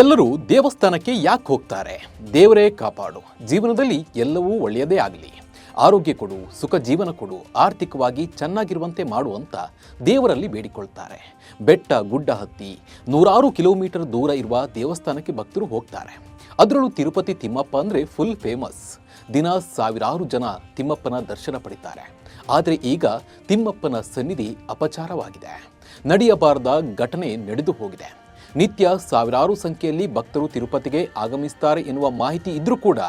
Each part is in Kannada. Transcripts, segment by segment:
ಎಲ್ಲರೂ ದೇವಸ್ಥಾನಕ್ಕೆ ಯಾಕೆ ಹೋಗ್ತಾರೆ? ದೇವರೇ ಕಾಪಾಡು. ಜೀವನದಲ್ಲಿ ಎಲ್ಲವೂ ಒಳ್ಳೆಯದೇ ಆಗಲಿ. ಆರೋಗ್ಯ ಕೊಡು, ಸುಖ ಜೀವನ ಕೊಡು, ಆರ್ಥಿಕವಾಗಿ ಚೆನ್ನಾಗಿರುವಂತೆ ಮಾಡು ಅಂತ ದೇವರಲ್ಲಿ ಬೇಡಿಕೊಳ್ತಾರೆ. ಬೆಟ್ಟ, ಗುಡ್ಡ ಹತ್ತಿ, ನೂರಾರು ಕಿಲೋಮೀಟರ್ ದೂರ ಇರುವ ದೇವಸ್ಥಾನಕ್ಕೆ ಭಕ್ತರು ಹೋಗ್ತಾರೆ. ಅದರಲ್ಲೂ ತಿರುಪತಿ ತಿಮ್ಮಪ್ಪ ಅಂದರೆ ಫುಲ್ ಫೇಮಸ್ ದಿನ ಸಾವಿರಾರು ಜನ ತಿಮ್ಮಪ್ಪನ ದರ್ಶನ ಪಡಿತಾರೆ. ಆದರೆ ಈಗ ತಿಮ್ಮಪ್ಪನ ಸನ್ನಿಧಿ ಅಪಚಾರವಾಗಿದೆ. ನಡೆಯಬಾರದ ಘಟನೆ ನಡೆದು ಹೋಗಿದೆ. ನಿತ್ಯ ಸಾವಿರಾರು ಸಂಖ್ಯೆಯಲ್ಲಿ ಭಕ್ತರು ತಿರುಪತಿಗೆ ಆಗಮಿಸುತ್ತಾರೆ ಎನ್ನುವ ಮಾಹಿತಿ ಇದ್ರೂ ಕೂಡ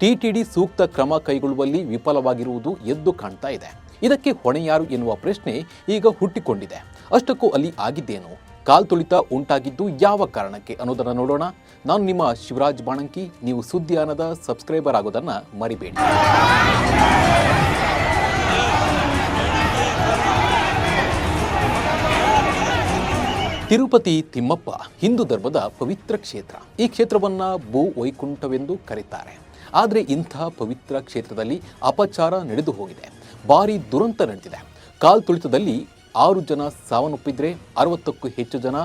ಟಿಟಿಡಿ ಸೂಕ್ತ ಕ್ರಮ ಕೈಗೊಳ್ಳುವಲ್ಲಿ ವಿಫಲವಾಗಿರುವುದು ಎದ್ದು ಕಾಣ್ತಾ ಇದೆ. ಇದಕ್ಕೆ ಹೊಣೆ ಯಾರು ಎನ್ನುವ ಪ್ರಶ್ನೆ ಈಗ ಹುಟ್ಟಿಕೊಂಡಿದೆ. ಅಷ್ಟಕ್ಕೂ ಅಲ್ಲಿ ಆಗಿದ್ದೇನು? ಕಾಲ್ತುಳಿತ ಉಂಟಾಗಿದ್ದು ಯಾವ ಕಾರಣಕ್ಕೆ ಅನ್ನೋದನ್ನು ನೋಡೋಣ. ನಾನು ನಿಮ್ಮ ಶಿವರಾಜ್ ಬಾಣಂಕಿ, ನೀವು ಸುದ್ದಿಯಾನದ ಸಬ್ಸ್ಕ್ರೈಬರ್ ಆಗೋದನ್ನು ಮರಿಬೇಡಿ. ತಿರುಪತಿ ತಿಮ್ಮಪ್ಪ ಹಿಂದೂ ಧರ್ಮದ ಪವಿತ್ರ ಕ್ಷೇತ್ರ. ಈ ಕ್ಷೇತ್ರವನ್ನ ಭೂ ವೈಕುಂಠವೆಂದು ಕರೀತಾರೆ. ಆದರೆ ಇಂಥ ಪವಿತ್ರ ಕ್ಷೇತ್ರದಲ್ಲಿ ಅಪಚಾರ ನಡೆದು ಹೋಗಿದೆ. ಭಾರಿ ದುರಂತ ನಡೆದಿದೆ. ಕಾಲ್ತುಳಿತದಲ್ಲಿ ಆರು ಜನ ಸಾವನ್ನಪ್ಪಿದ್ರೆ ಅರವತ್ತಕ್ಕೂ ಹೆಚ್ಚು ಜನ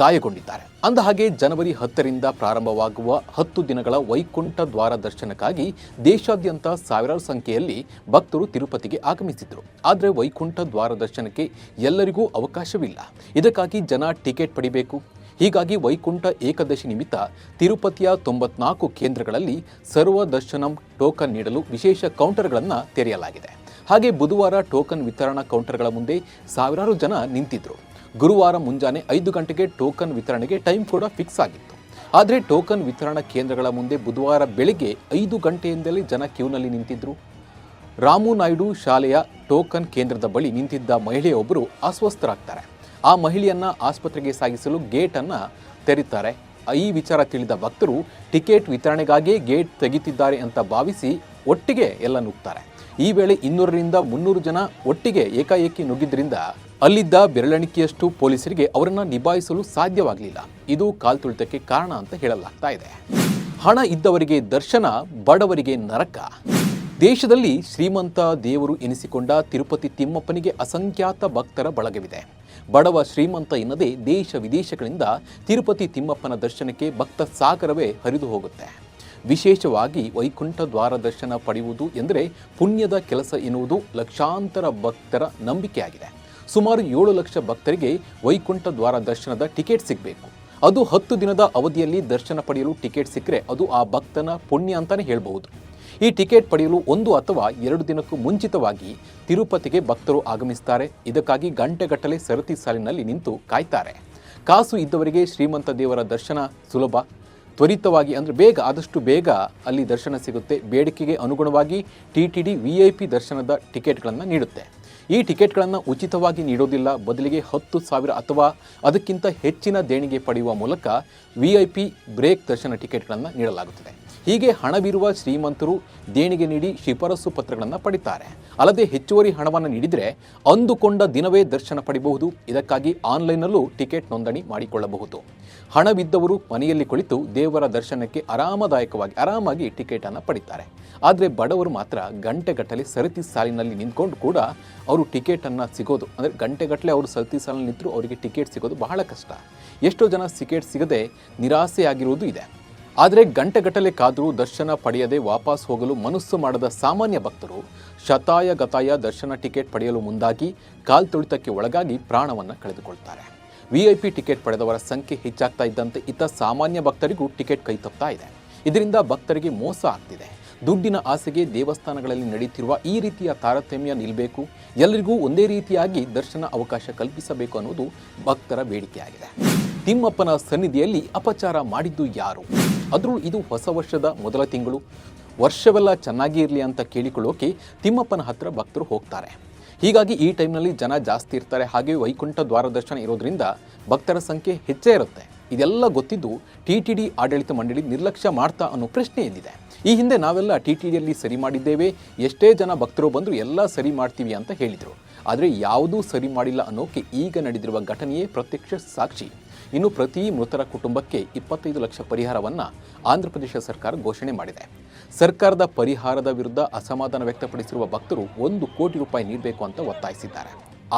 ಗಾಯಗೊಂಡಿದ್ದಾರೆ. ಅಂದ ಹಾಗೆ ಜನವರಿ ಹತ್ತರಿಂದ ಪ್ರಾರಂಭವಾಗುವ ಹತ್ತು ದಿನಗಳ ವೈಕುಂಠ ದ್ವಾರ ದರ್ಶನಕ್ಕಾಗಿ ದೇಶಾದ್ಯಂತ ಸಾವಿರಾರು ಸಂಖ್ಯೆಯಲ್ಲಿ ಭಕ್ತರು ತಿರುಪತಿಗೆ ಆಗಮಿಸಿದ್ರು. ಆದರೆ ವೈಕುಂಠ ದ್ವಾರ ದರ್ಶನಕ್ಕೆ ಎಲ್ಲರಿಗೂ ಅವಕಾಶವಿಲ್ಲ. ಇದಕ್ಕಾಗಿ ಜನ ಟಿಕೆಟ್ ಪಡಿಬೇಕು. ಹೀಗಾಗಿ ವೈಕುಂಠ ಏಕಾದಶಿ ನಿಮಿತ್ತ ತಿರುಪತಿಯ ತೊಂಬತ್ನಾಲ್ಕು ಕೇಂದ್ರಗಳಲ್ಲಿ ಸರ್ವ ದರ್ಶನಂ ಟೋಕನ್ ನೀಡಲು ವಿಶೇಷ ಕೌಂಟರ್ಗಳನ್ನು ತೆರೆಯಲಾಗಿದೆ. ಹಾಗೆ ಬುಧವಾರ ಟೋಕನ್ ವಿತರಣಾ ಕೌಂಟರ್ಗಳ ಮುಂದೆ ಸಾವಿರಾರು ಜನ ನಿಂತಿದ್ರು. ಗುರುವಾರ ಮುಂಜಾನೆ ಐದು ಗಂಟೆಗೆ ಟೋಕನ್ ವಿತರಣೆಗೆ ಟೈಮ್ ಕೂಡ ಫಿಕ್ಸ್ ಆಗಿತ್ತು. ಆದರೆ ಟೋಕನ್ ವಿತರಣಾ ಕೇಂದ್ರಗಳ ಮುಂದೆ ಬುಧವಾರ ಬೆಳಗ್ಗೆ ಐದು ಗಂಟೆಯಿಂದಲೇ ಜನ ಕ್ಯೂನಲ್ಲಿ ನಿಂತಿದ್ದರು ರಾಮು ನಾಯ್ಡು ಶಾಲೆಯ ಟೋಕನ್ ಕೇಂದ್ರದ ಬಳಿ ನಿಂತಿದ್ದ ಮಹಿಳೆಯೊಬ್ಬರು ಅಸ್ವಸ್ಥರಾಗ್ತಾರೆ. ಆ ಮಹಿಳೆಯನ್ನು ಆಸ್ಪತ್ರೆಗೆ ಸಾಗಿಸಲು ಗೇಟನ್ನು ತೆರೀತಾರೆ. ಈ ವಿಚಾರ ತಿಳಿದ ಭಕ್ತರು, ಟಿಕೆಟ್ ವಿತರಣೆಗಾಗಿಯೇ ಗೇಟ್ ತೆಗಿತಿದ್ದಾರೆ ಅಂತ ಭಾವಿಸಿ ಒಟ್ಟಿಗೆ ಎಲ್ಲ ನುಗ್ತಾರೆ. ಈ ವೇಳೆ ಇನ್ನೂರರಿಂದ ಮುನ್ನೂರು ಜನ ಒಟ್ಟಿಗೆ ಏಕಾಏಕಿ ನುಗ್ಗಿದ್ರಿಂದ ಅಲ್ಲಿದ್ದ ಬೆರಳೆಣಿಕೆಯಷ್ಟು ಪೊಲೀಸರಿಗೆ ಅವರನ್ನ ನಿಭಾಯಿಸಲು ಸಾಧ್ಯವಾಗಲಿಲ್ಲ. ಇದು ಕಾಲ್ತುಳಿತಕ್ಕೆ ಕಾರಣ ಅಂತ ಹೇಳಲಾಗ್ತಾ ಇದೆ. ಹಣ ಇದ್ದವರಿಗೆ ದರ್ಶನ, ಬಡವರಿಗೆ ನರಕ. ದೇಶದಲ್ಲಿ ಶ್ರೀಮಂತ ದೇವರು ಎನಿಸಿಕೊಂಡ ತಿರುಪತಿ ತಿಮ್ಮಪ್ಪನಿಗೆ ಅಸಂಖ್ಯಾತ ಭಕ್ತರ ಬಳಗವಿದೆ. ಬಡವ ಶ್ರೀಮಂತ ಎನ್ನದೇ ದೇಶ ವಿದೇಶಗಳಿಂದ ತಿರುಪತಿ ತಿಮ್ಮಪ್ಪನ ದರ್ಶನಕ್ಕೆ ಭಕ್ತ ಸಾಗರವೇ ಹರಿದು ಹೋಗುತ್ತೆ. ವಿಶೇಷವಾಗಿ ವೈಕುಂಠ ದ್ವಾರ ದರ್ಶನ ಪಡೆಯುವುದು ಎಂದರೆ ಪುಣ್ಯದ ಕೆಲಸ ಎನ್ನುವುದು ಲಕ್ಷಾಂತರ ಭಕ್ತರ ನಂಬಿಕೆಯಾಗಿದೆ. ಸುಮಾರು ಏಳು ಲಕ್ಷ ಭಕ್ತರಿಗೆ ವೈಕುಂಠ ದ್ವಾರ ದರ್ಶನದ ಟಿಕೆಟ್ ಸಿಗಬೇಕು. ಅದು ಹತ್ತು ದಿನದ ಅವಧಿಯಲ್ಲಿ ದರ್ಶನ ಪಡೆಯಲು ಟಿಕೆಟ್ ಸಿಕ್ಕರೆ ಅದು ಆ ಭಕ್ತನ ಪುಣ್ಯ ಅಂತಾನೆ ಹೇಳಬಹುದು. ಈ ಟಿಕೆಟ್ ಪಡೆಯಲು ಒಂದು ಅಥವಾ ಎರಡು ದಿನಕ್ಕೂ ಮುಂಚಿತವಾಗಿ ತಿರುಪತಿಗೆ ಭಕ್ತರು ಆಗಮಿಸ್ತಾರೆ. ಇದಕ್ಕಾಗಿ ಗಂಟೆಗಟ್ಟಲೆ ಸರತಿ ಸಾಲಿನಲ್ಲಿ ನಿಂತು ಕಾಯ್ತಾರೆ. ಕಾಸು ಇದ್ದವರಿಗೆ ಶ್ರೀಮಂತ ದೇವರ ದರ್ಶನ ಸುಲಭ. ತ್ವರಿತವಾಗಿ ಅಂದರೆ ಬೇಗ, ಆದಷ್ಟು ಬೇಗ ಅಲ್ಲಿ ದರ್ಶನ ಸಿಗುತ್ತೆ. ಬೇಡಿಕೆಗೆ ಅನುಗುಣವಾಗಿ T T D V I P ದರ್ಶನದ ಟಿಕೆಟ್ಗಳನ್ನು ನೀಡುತ್ತೆ. ಈ ಟಿಕೆಟ್ಗಳನ್ನು ಉಚಿತವಾಗಿ ನೀಡೋದಿಲ್ಲ, ಬದಲಿಗೆ ಹತ್ತು ಸಾವಿರ ಅಥವಾ ಅದಕ್ಕಿಂತ ಹೆಚ್ಚಿನ ದೇಣಿಗೆ ಪಡೆಯುವ ಮೂಲಕ ವಿ ಐ ಪಿ ಬ್ರೇಕ್ ದರ್ಶನ ಟಿಕೆಟ್ಗಳನ್ನು ನೀಡಲಾಗುತ್ತದೆ. ಹೀಗೆ ಹಣವಿರುವ ಶ್ರೀಮಂತರು ದೇಣಿಗೆ ನೀಡಿ ಶಿಫಾರಸು ಪತ್ರಗಳನ್ನು ಪಡಿತಾರೆ. ಅಲ್ಲದೆ ಹೆಚ್ಚುವರಿ ಹಣವನ್ನು ನೀಡಿದರೆ ಅಂದುಕೊಂಡ ದಿನವೇ ದರ್ಶನ ಪಡೆಯಬಹುದು ಇದಕ್ಕಾಗಿ ಆನ್ಲೈನ್ನಲ್ಲೂ ಟಿಕೆಟ್ ನೋಂದಣಿ ಮಾಡಿಕೊಳ್ಳಬಹುದು. ಹಣವಿದ್ದವರು ಮನೆಯಲ್ಲಿ ಕುಳಿತು ದೇವರ ದರ್ಶನಕ್ಕೆ ಆರಾಮದಾಯಕವಾಗಿ, ಆರಾಮಾಗಿ ಟಿಕೆಟನ್ನು ಪಡಿತಾರೆ. ಆದರೆ ಬಡವರು ಮಾತ್ರ ಗಂಟೆಗಟ್ಟಲೆ ಸರತಿ ಸಾಲಿನಲ್ಲಿ ನಿಂತ್ಕೊಂಡು ಕೂಡ ಅವರು ಟಿಕೆಟನ್ನು ಸಿಗೋದು. ಅಂದರೆ ಗಂಟೆಗಟ್ಟಲೆ ಅವರು ಸರತಿ ಸಾಲಿನಲ್ಲಿ ನಿಂತರೂ ಅವರಿಗೆ ಟಿಕೆಟ್ ಸಿಗೋದು ಬಹಳ ಕಷ್ಟ. ಎಷ್ಟೋ ಜನ ಟಿಕೆಟ್ ಸಿಗದೆ ನಿರಾಸೆಯಾಗಿರುವುದು ಇದೆ. ಆದರೆ ಗಂಟೆಗಟ್ಟಲೆ ಕಾದರೂ ದರ್ಶನ ಪಡೆಯದೆ ವಾಪಸ್ ಹೋಗಲು ಮನಸ್ಸು ಮಾಡದ ಸಾಮಾನ್ಯ ಭಕ್ತರು ಶತಾಯ ಗತಾಯ ದರ್ಶನ ಟಿಕೆಟ್ ಪಡೆಯಲು ಮುಂದಾಗಿ ಕಾಲ್ತುಳಿತಕ್ಕೆ ಒಳಗಾಗಿ ಪ್ರಾಣವನ್ನು ಕಳೆದುಕೊಳ್ತಾರೆ. ವಿಐಪಿ ಟಿಕೆಟ್ ಪಡೆದವರ ಸಂಖ್ಯೆ ಹೆಚ್ಚಾಗ್ತಾ ಇದ್ದಂತೆ ಇತ್ತ ಸಾಮಾನ್ಯ ಭಕ್ತರಿಗೂ ಟಿಕೆಟ್ ಕೈ ತಪ್ತಾ ಇದೆ. ಇದರಿಂದ ಭಕ್ತರಿಗೆ ಮೋಸ ಆಗ್ತಿದೆ. ದುಡ್ಡಿನ ಆಸೆಗೆ ದೇವಸ್ಥಾನಗಳಲ್ಲಿ ನಡೆಯುತ್ತಿರುವ ಈ ರೀತಿಯ ತಾರತಮ್ಯ ನಿಲ್ಲಬೇಕು ಎಲ್ಲರಿಗೂ ಒಂದೇ ರೀತಿಯಾಗಿ ದರ್ಶನ ಅವಕಾಶ ಕಲ್ಪಿಸಬೇಕು ಅನ್ನೋದು ಭಕ್ತರ ಬೇಡಿಕೆಯಾಗಿದೆ. ತಿಮ್ಮಪ್ಪನ ಸನ್ನಿಧಿಯಲ್ಲಿ ಅಪಚಾರ ಮಾಡಿದ್ದು ಯಾರು? ಆದರೂ ಇದು ಹೊಸ ವರ್ಷದ ಮೊದಲ ತಿಂಗಳು. ವರ್ಷವೆಲ್ಲ ಚೆನ್ನಾಗಿ ಇರಲಿ ಅಂತ ಕೇಳಿಕೊಳ್ಳೋಕೆ ತಿಮ್ಮಪ್ಪನ ಹತ್ರ ಭಕ್ತರು ಹೋಗ್ತಾರೆ. ಹೀಗಾಗಿ ಈ ಟೈಮ್ನಲ್ಲಿ ಜನ ಜಾಸ್ತಿ ಇರ್ತಾರೆ. ಹಾಗೆ ವೈಕುಂಠ ದ್ವಾರ ದರ್ಶನ ಇರೋದ್ರಿಂದ ಭಕ್ತರ ಸಂಖ್ಯೆ ಹೆಚ್ಚೇ ಇರುತ್ತೆ. ಇದೆಲ್ಲ ಗೊತ್ತಿದ್ದು ಟಿ ಟಿ ಡಿ ಆಡಳಿತ ಮಂಡಳಿ ನಿರ್ಲಕ್ಷ್ಯ ಮಾಡ್ತಾ ಅನ್ನೋ ಪ್ರಶ್ನೆ ಎಲ್ಲಿದೆ ಈ ಹಿಂದೆ ನಾವೆಲ್ಲ ಟಿ ಟಿ ಡಿಯಲ್ಲಿ ಸರಿ ಮಾಡಿದ್ದೇವೆ, ಎಷ್ಟೇ ಜನ ಭಕ್ತರು ಬಂದರೂ ಎಲ್ಲ ಸರಿ ಮಾಡ್ತೀವಿ ಅಂತ ಹೇಳಿದರು. ಆದರೆ ಯಾವುದೂ ಸರಿ ಮಾಡಿಲ್ಲ ಅನ್ನೋಕೆ ಈಗ ನಡೆದಿರುವ ಘಟನೆಯೇ ಪ್ರತ್ಯಕ್ಷ ಸಾಕ್ಷಿ. ಇನ್ನು ಪ್ರತಿ ಮೃತರ ಕುಟುಂಬಕ್ಕೆ ಇಪ್ಪತ್ತೈದು ಲಕ್ಷ ಪರಿಹಾರವನ್ನು ಆಂಧ್ರಪ್ರದೇಶ ಸರ್ಕಾರ ಘೋಷಣೆ ಮಾಡಿದೆ. ಸರ್ಕಾರದ ಪರಿಹಾರದ ವಿರುದ್ಧ ಅಸಮಾಧಾನ ವ್ಯಕ್ತಪಡಿಸಿರುವ ಭಕ್ತರು ಒಂದು ಕೋಟಿ ರೂಪಾಯಿ ನೀಡಬೇಕು ಅಂತ ಒತ್ತಾಯಿಸಿದ್ದಾರೆ.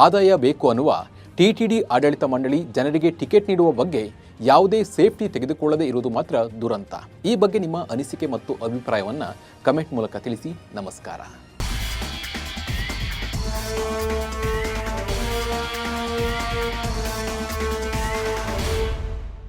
ಆದಾಯ ಬೇಕು ಅನ್ನುವ ಟಿಟಿಡಿ ಆಡಳಿತ ಮಂಡಳಿ ಜನರಿಗೆ ಟಿಕೆಟ್ ನೀಡುವ ಬಗ್ಗೆ ಯಾವುದೇ ಸೇಫ್ಟಿ ತೆಗೆದುಕೊಳ್ಳದೇ ಇರುವುದು ಮಾತ್ರ ದುರಂತ. ಈ ಬಗ್ಗೆ ನಿಮ್ಮ ಅನಿಸಿಕೆ ಮತ್ತು ಅಭಿಪ್ರಾಯವನ್ನು ಕಮೆಂಟ್ ಮೂಲಕ ತಿಳಿಸಿ. ನಮಸ್ಕಾರ.